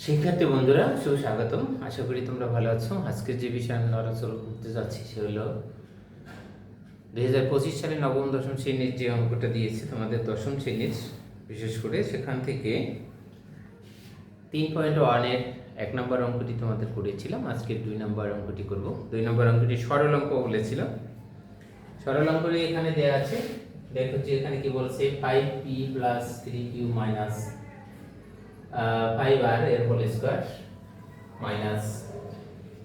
শিক্ষার্থী বন্ধুরা, সুস্বাগতম। আশা করি তোমরা ভালো আছো। আজকের যে বিষয় আমি আলোচনা করতে যাচ্ছি, সে হলো দুই হাজার পঁচিশ সালে নবম, দশম শ্রেণির যে অঙ্কটা দিয়েছে, তোমাদের দশম শ্রেণির, বিশেষ করে সেখান থেকে তিন পয়েন্ট ওয়ানের এক নম্বর অঙ্কটি তোমাদের করেছিলাম। আজকে দুই নম্বর অঙ্কটি করব। দুই নম্বর অঙ্কটি সরল অঙ্ক বলেছিলাম। সরল অঙ্কটি এখানে দেওয়া আছে। দেখো যে এখানে কি বলছে five P plus three Q minus five R এর whole square minus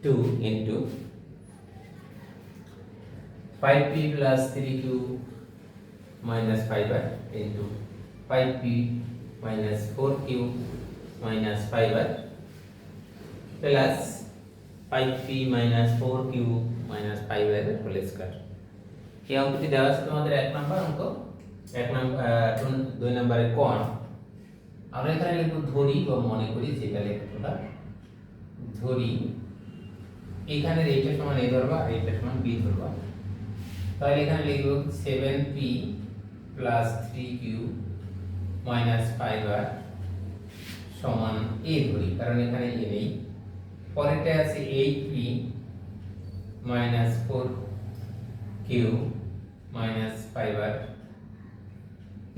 two into five P plus three Q minus five R into five P minus four Q minus five R plus five P minus four Q minus five R whole square এই অঙ্কটি দেওয়া আছে তোমাদের এক নম্বর অঙ্ক। এক নম্বর দুই নম্বরের কোণ? আমরা এখানে লিখব ধরি বা মনে করি যেটা লেখাটা ধরি এখানে এইটা সমান এ ধরবা, আর এইটা সমান বি ধরবা। তাহলে এখানে লিখব seven P plus three Q minus five R সমান এ ধরি, কারণ এখানে এ নেই। পরেরটা আছে eight P minus four Q minus five R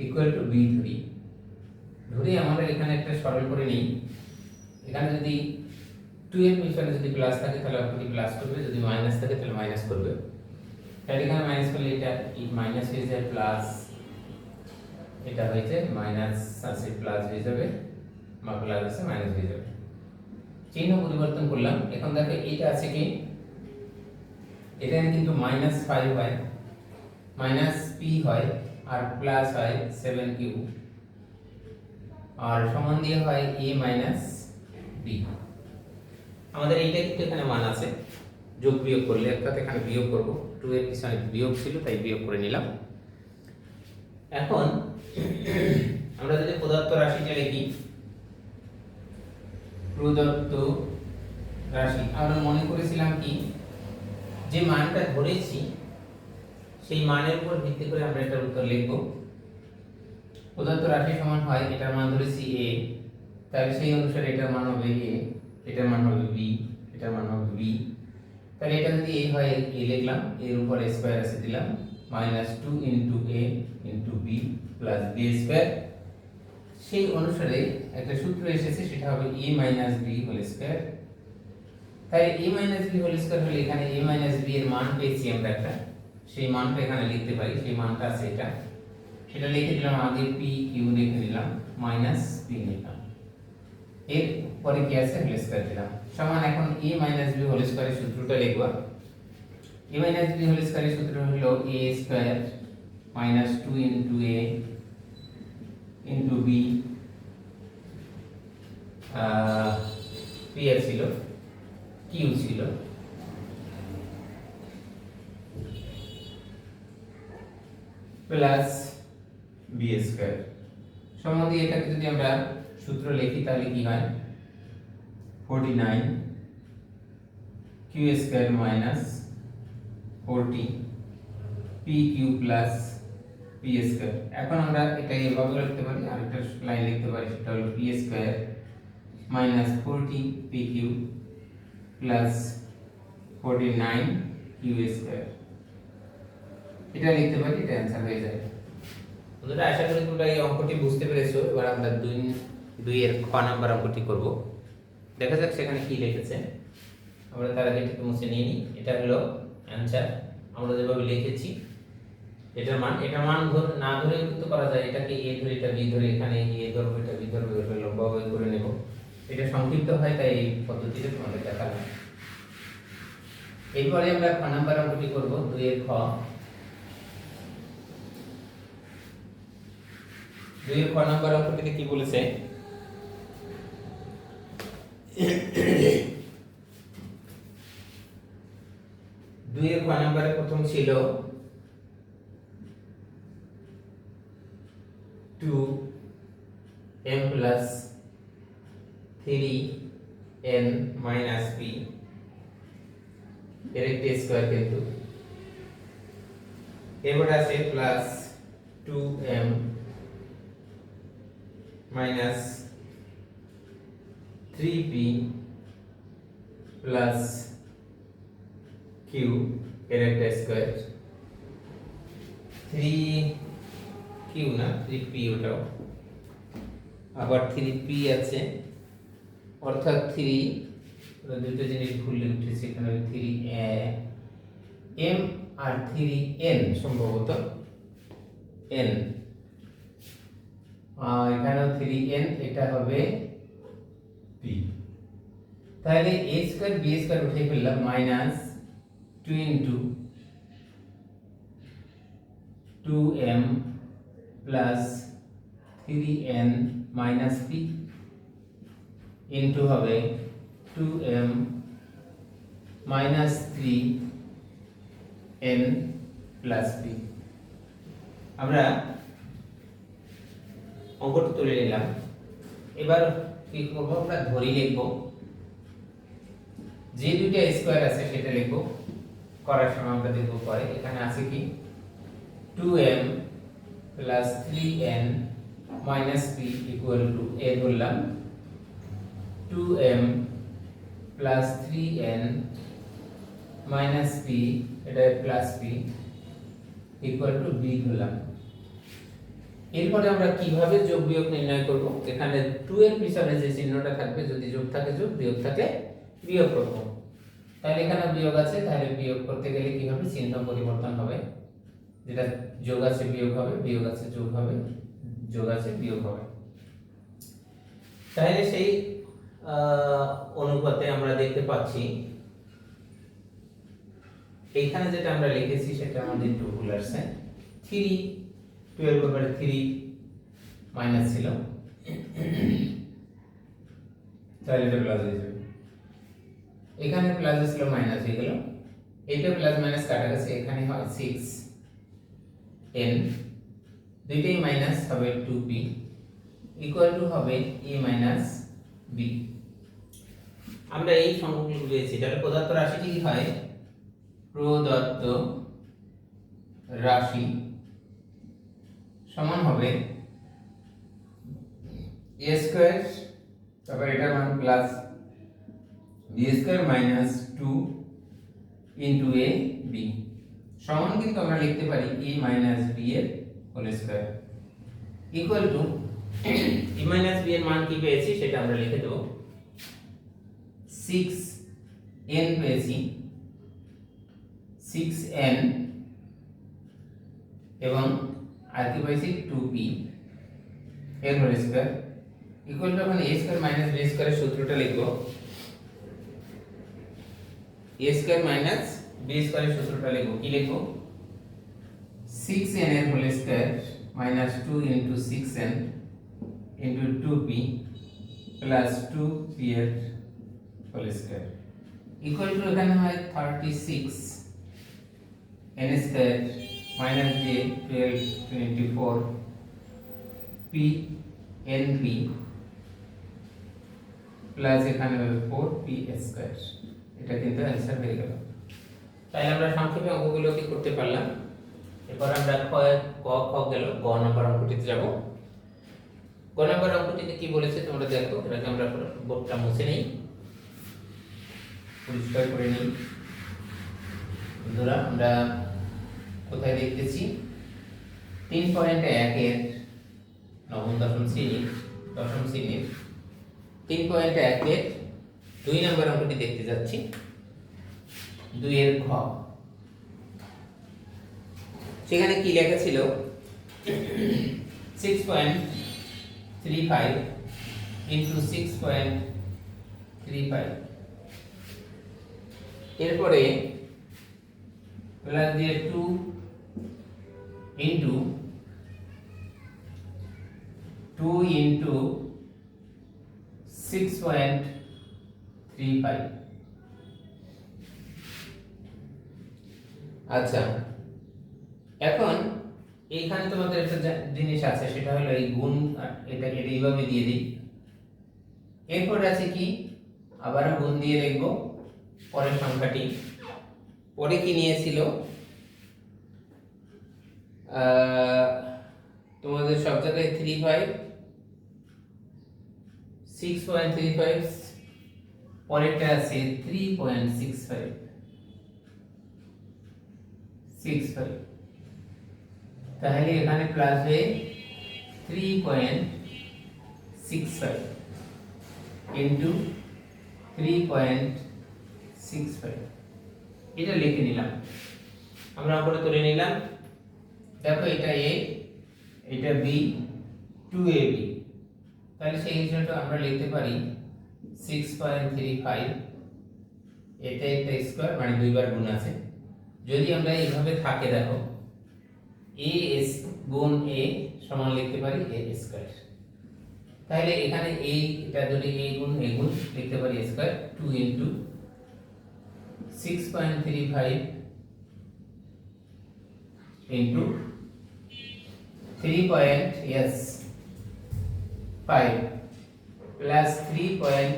equal to B ধরি। ধরি আমরা এখানে একটা সরল করে নিই। এখানে যদি টু এর যদি প্লাস থাকে, তাহলে অপরটি প্লাস করবে? যদি মাইনাস থাকে, তাহলে মাইনাস করবে। তাহলে এখানে মাইনাস করলে এটা মাইনাস হয়ে যায়? প্লাস এটা হয়ে যায় মাইনাস আছে প্লাস হয়ে যাবে মা প্লাস আছে মাইনাস হয়ে যাবে। চিহ্ন পরিবর্তন করলাম। এখন দেখো এটা আছে কি? এখানে কিন্তু মাইনাস ফাইভ হয়। মাইনাস পি হয়, আর প্লাস হয় সেভেন কিউ আর সমান দিয়ে হয় এ মাইনাস বি আমাদের এইটা কিন্তু এখানে মান আছে। যোগ বিয়োগ করলে অর্থাৎ এখানে বিয়োগ করব। টু এর পিছনে বিয়োগ ছিল, তাই বিয়োগ করে নিলাম। এখন আমরা যদি প্রদত্ত রাশিটা লিখি। প্রদত্ত রাশি। আমরা মনে করেছিলাম কি? যে মানটা ধরেছি, সেই মানের উপর ভিত্তি করে আমরা এটার উত্তর লিখব। প্রদত্ত রাশি সমান হয় এটার মান ধরেছি এ তাহলে সেই অনুসারে এটার মান হবে এ এটার মান হবে বি এটার মান হবে বি তাহলে এটা যদি এ হয় এ লিখলাম এর উপর স্কোয়ার আছে দিলাম minus two into A into B plus B square সেই অনুসারে একটা সূত্র এসেছে, সেটা হবে A minus B whole square তাই A minus B whole square হলে এখানে এ মাইনাস বি এর মান পেয়েছি আমরা একটা। সেই মানটা এখানে লিখতে পারি, সেই মানটা আছে এটা। সেটা লিখে দিলাম, আগে পি কিউ লিখে দিলাম মাইনাস পি লিখলাম। এর পরে কি আছে হোল স্কয়ার দিলাম। সমান এখন a মাইনাস b হোল স্কয়ারের সূত্রটা লিখব। A মাইনাস b হোল স্কয়ারের সূত্র হলো a square minus 2 into a into p এর ছিল, q ছিল। প্লাস বি স্কয়ার সমাধি এটাকে যদি আমরা সূত্র লিখি, তাহলে কি হয়? 49 Q square minus 40 P Q plus P square এখন আমরা এটা এভাবে লিখতে পারি আর একটা লাইন লিখতে পারি, সেটা হলো P square minus 40 P Q plus 49 Q square এটা লিখতে পারি, এটা অ্যান্সার হয়ে যায়। বন্ধুরা, আশা করি তোমরা এই অঙ্কটি বুঝতে পেরেছ। এবার আমরা দুই দুই এর খ নাম্বার অঙ্কটি করব। দেখা যাক সেখানে কি লিখেছে। আমরা তার আগে এটাকে মুছে নিয়ে নিই। এটা হলো অ্যান্সার আমরা যেভাবে লিখেছি, এটার মান, এটা মান না ধরে কিন্তু করা যায়। এটাকে এ ধরে, এটা বি ধরে, এখানে এ ধরবো, এটা বি ধরবো, এটা লম্বাভাবে করে নেব। এটা সংক্ষিপ্ত হয়, তাই এই পদ্ধতিতে তোমাদের দেখালাম। এরপরে আমরা খ নাম্বার অঙ্কটি করব দুই এর খ। দুই খ নাম্বার অঙ্কটিতে কি বলেছে? দুই খ নাম্বারে প্রথম ছিল two M plus three N minus P এর একটি স্কোয়ার কিন্তু এরপরে আছে plus two M minus three P plus Q এর একটা স্কোয়ার থ্রি কিউ না থ্রি পি ওটাও। আবার থ্রি পি আছে, অর্থাৎ থ্রি দুটো জিনিস ভুলে উঠেছে, এখানে থ্রি এম আর থ্রি এন সম্ভবত এন এখানেও থ্রি এন এটা হবে পি তাহলে এ স্কোয়ার বি স্কোয়ার উঠে ফেললাম minus two into two M plus three N minus P into হবে two M minus three N plus P আমরা অঙ্কটা তুলে নিলাম। এবার কি করব? আমরা ধরি লিখব। যে দুইটা স্কোয়ার আছে, সেটা লিখব। করার সময় আমরা দেখব পরে। এখানে আছে কি? Two M plus three N minus P equal to A ধরলাম। M plus three N minus P এটা plus P equal to B ধরলাম। এরপরে আমরা কীভাবে যোগ বিয়োগ নির্ণয় করব? এখানে 2 এর পিছনে যে চিহ্নটা থাকবে, যদি যোগ থাকে যোগ বিয়োগ থাকে বিয়োগ করব। তাহলে এখানে বিয়োগ আছে, তাহলে বিয়োগ করতে গেলে কি হবে চিহ্ন পরিবর্তন হবে? যেটা যোগ আছে বিয়োগ হবে, বিয়োগ আছে যোগ হবে, যোগ আছে বিয়োগ হবে। তাহলে সেই অনুপাতে আমরা দেখতে পাচ্ছি, এইখানে যেটা আমরা লিখেছি সেটা আমাদের একটু ভুল আসছে three twelve over three minus ছিল তাহলে এটা প্লাস হয়ে যাবে। এখানে প্লাস ছিল মাইনাস হয়ে গেল। এইটা প্লাস মাইনাস কাটা গেছে এখানে হয় সিক্স এন দুইটাই মাইনাস হবে টু পি ইকুয়াল টু হবে এ মাইনাস বি আমরা এই সংখ্যাগুলো পেয়েছি। তাহলে প্রদত্ত রাশিটি হয়? প্রদত্ত রাশি। সমান হবে এ স্কোয়ার তারপর এটার মান plus B square minus two into A B সমান কিন্তু আমরা লিখতে পারি এ মাইনাস বি এর whole square equal to A minus B এর মান কি পেয়েছি সেটা আমরা লিখে দেবো সিক্স এন পেয়েছি সিক্স এন এবং আর কি পাইছি টু পি, এর হোল স্কোয়ার। ইকুয়াল টু এখন এ স্কোয়ার মাইনাস বি স্কোয়ারের সূত্রটা লিখব। এ স্কোয়ার মাইনাস বি স্কোয়ারের সূত্রটা লিখব। কি লিখব? সিক্স এন এর whole square minus two into six N into two P plus two P এর হোল স্কোয়ার ইকুয়াল টু এখানে হয় thirty six N square twenty four P N P plus এখানে হবে ফোর পি স্কোয়ার এটা কিন্তু answer হয়ে গেল। তাই আমরা সংক্ষেপে অঙ্কগুলো কি করতে পারলাম? এরপর আমরা ক ক, খ গেল, গ নম্বর অঙ্কটিতে যাব। গ নম্বর অঙ্কটিতে কি বলেছে তোমরা দেখো, এটাকে আমরা বোর্ডটা মুছে নেই। পরিষ্কার করে নিই। বন্ধুরা, আমরা কোথায় দেখতেছি? তিন পয়েন্ট একের নবম দশম শ্রেণির দশম শ্রেণির তিন পয়েন্ট একের দুই নম্বর অঙ্কটি দেখতে যাচ্ছি। দুইয়ের ঘ। সেখানে কি লেখা ছিল? Six point three five into six point three five এরপরে প্লাস দিয়ে two into two into six point three five আচ্ছা এখন এইখানে তোমাদের একটা জিনিস আছে, সেটা হলো এই গুণ এটাকে এটা এইভাবে দিয়ে দিই। এরপর আছে কি? আবারও গুণ দিয়ে লিখব পরের সংখ্যাটি। পরে কি নিয়েছিল? তোমাদের সব জায়গায় three five six point three five পরেরটা আছে three point six five six five তাহলে এখানে প্লাস হয়ে three point six five into three point six five এটা লিখে নিলাম। আমরা উপরে তুলে নিলাম। দেখো এটা এ এটা বি টু এ বি তাহলে সেই হিসাবে আমরা লিখতে পারি সিক্স পয়েন্ট থ্রি ফাইভ এটা একটা স্কোয়ার মানে দুইবার গুণ আছে। যদি আমরা এইভাবে থাকে দেখো এ এস গুণ এ সমান লিখতে পারি এ স্কোয়ার তাহলে এখানে এ এটা যদি এ গুণ এ গুণ, লিখতে পারি square two into six point three five yes five plus three point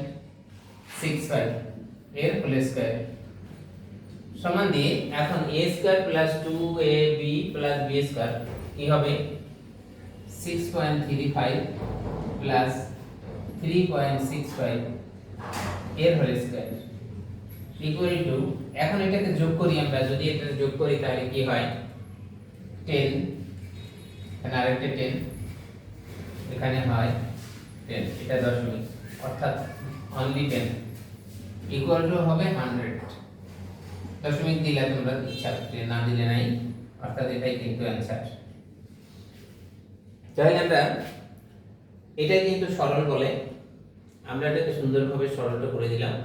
six five এর হোল স্কোয়ার সমান দিয়ে এখন A square plus two A B plus B square কি হবে? Six point three five plus three point six five এর whole square equal to এখন এটাকে যোগ করি আমরা, যদি এটা যোগ করি তাহলে কি হয়? টেন এখানে আরেকটা টেন এখানে হয় টেন এটা দশমিক, অর্থাৎ অনলি টেন ইকুয়াল টু হবে হান্ড্রেড দশমিক দিলে তোমরা ইচ্ছা করতে না দিলে নাই, অর্থাৎ এটাই কিন্তু অ্যান্সার তাহলে আমরা এটাই কিন্তু সরল বলে, আমরা এটাকে সুন্দরভাবে সরলটা করে দিলাম।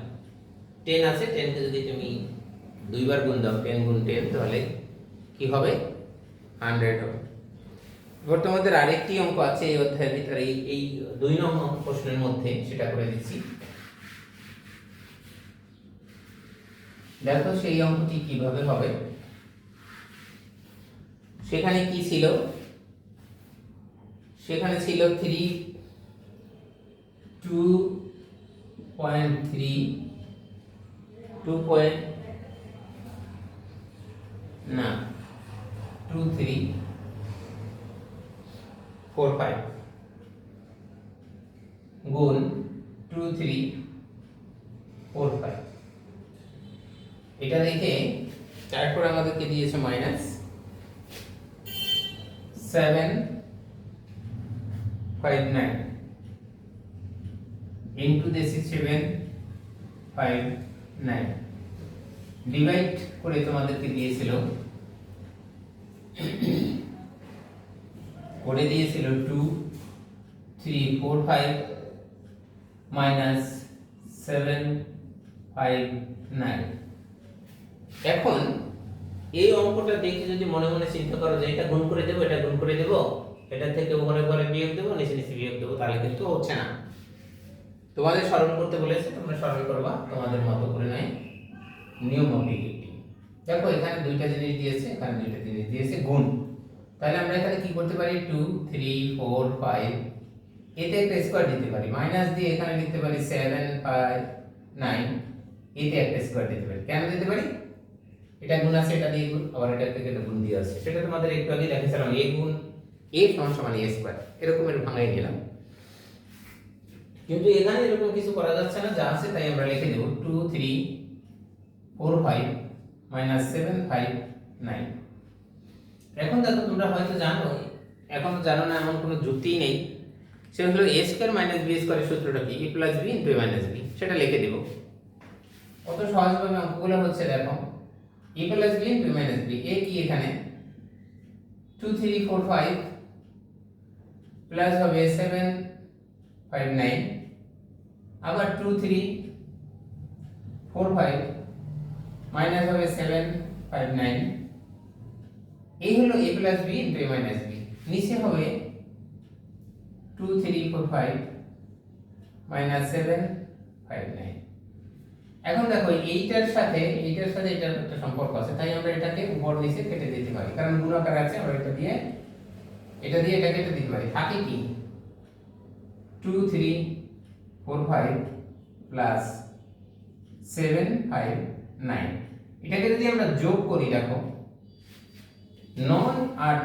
টেন আছে টেনকে যদি তুমি দুইবার গুণ দাও টেন গুণ টেন তাহলে কি হবে? হান্ড্রেড হবে এবার তোমাদের আরেকটি অঙ্ক আছে এই অধ্যায়ের ভিতরে, এই দুই নম্বর প্রশ্নের মধ্যে সেটা করে দিচ্ছি। দেখো সেই অঙ্কটি কীভাবে হবে। সেখানে কি ছিল? সেখানে ছিল three two point three two point না টু থ্রি ফোর ফাইভ গুণ টু থ্রি ফোর ফাইভ এটা দেখে তারপর আমাদেরকে দিয়েছে minus seven five nine into দিয়েছি সেভেন ফাইভ নাইন ডিভাইড করে তোমাদেরকে দিয়েছিল করে দিয়েছিল two three four five minus seven five nine এখন এই অঙ্কটা দেখে যদি মনে মনে চিন্তা করো যে এটা গুণ করে দেবো, এটা গুণ করে দেবো এটা থেকে উপরে উপরে বিয়োগ দেবো, নিচে নিচে বিয়োগ দেবো, তাহলে কিন্তু হচ্ছে না। তোমাদের স্মরণ করতে বলেছে, তোমরা স্মরণ করবা, তোমাদের মতো করে নয়, নিয়ম অবলিগেটি দেখো এখানে দুইটা জিনিস দিয়েছে, এখানে দুইটা জিনিস দিয়েছে, গুণ। তাহলে আমরা এখানে কি করতে পারি? টু থ্রি ফোর ফাইভ এতে একটা স্কোয়ার দিতে পারি। মাইনাস দিয়ে এখানে লিখতে পারি সেভেন ফাইভ নাইন এতে একটা স্কোয়ার দিতে পারি। কেন দিতে পারি? এটা গুণ আছে, এটা দিয়ে গুণ, আবার এটা থেকে একটা গুণ দিয়ে আছে। সেটা তোমাদের একটু আগে দেখেছিলাম এ গুণ এ সমান সমান এ স্কোয়ার এরকম এর ভাঙাই গেলাম কিন্তু এখানে এরকম কিছু করা যাচ্ছে না, যা আছে তাই আমরা লিখে দেব। Two three four five minus seven five nine এখন দেখো তোমরা হয়তো জানো, এখন জানো না, এমন কোনো যুক্তিই নেই। সেটা হলো এ স্কোয়ার মাইনাস বি স্কোয়ারের সূত্রটা কি? A plus B into minus B সেটা লিখে দেব। কত সহজভাবে অঙ্কগুলো হচ্ছে দেখো। A plus B into minus B A কি এখানে? Two three four five plus হবে সেভেন ফাইভ নাইন আবার two three four five minus হবে সেভেন ফাইভ নাইন এই হলো A plus B into A minus B নিচে হবে two three four five minus seven five nine এখন দেখো, এইটার সাথে এইটার সাথে এটার একটা সম্পর্ক আছে, তাই আমরা এটাকে উপর নিচে কেটে দিতে পারি। কারণ গুণাকার আছে, আমরা এটা দিয়ে এটা দিয়ে এটা কেটে দিতে পারি। থাকে কি? Two three four five plus seven five nine এটাকে যদি আমরা যোগ করি, দেখো, নয় আট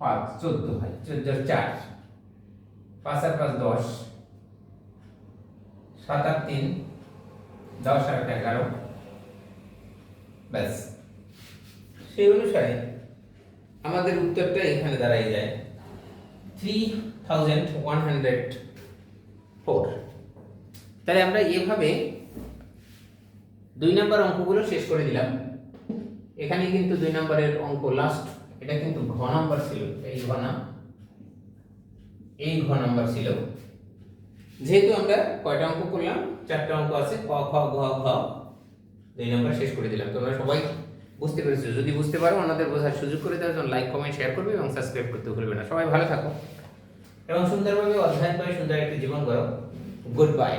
পাঁচ চোদ্দ হয়, চোদ্দ চার। পাঁচ আর পাঁচ দশ, সাত আট তিন, দশ আর একটা এগারো, ব্যাস। সেই অনুসারে আমাদের উত্তরটা এখানে দাঁড়াই যায় three thousand one hundred four তাহলে আমরা এভাবে দুই নম্বর অঙ্কগুলো শেষ করে দিলাম। এখানে কিন্তু দুই নম্বরের অঙ্ক লাস্ট এটা কিন্তু ঘ নাম্বার ছিল, এই ঘ না, এই ঘ নাম্বার ছিল। যেহেতু আমরা কয়টা অঙ্ক করলাম? চারটা অঙ্ক আছে, ক, খ, ঘ ঘ, দুই নম্বর শেষ করে দিলাম। তোমরা সবাই বুঝতে পেরেছ। যদি বুঝতে পারো অন্যদের বোঝার সুযোগ করে দেওয়ার জন্য লাইক কমেন্ট শেয়ার করবে এবং সাবস্ক্রাইব করতে ভুলবে না। সবাই ভালো থাকো। এবং সুন্দরভাবে অধ্যয়ন করে সুন্দর একটি জীবন করো গুড। বাই